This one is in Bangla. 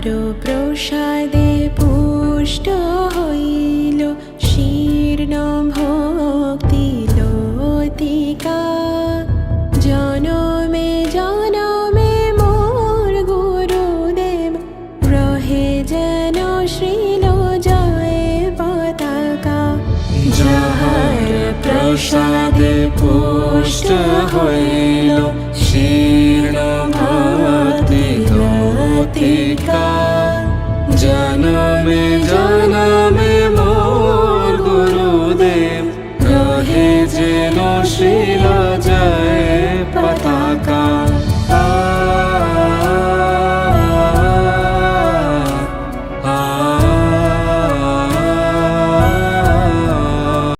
হরপ্রসাদে পুষ্ট হইল, শীর্ণ ভক্তি লতিকা। জনমে জনমে মোর গুরুদেব রহে যেন শ্রীল জয় পতাকা। জহর প্রসাদে পুষ্ট হইল প্রতীকার জানা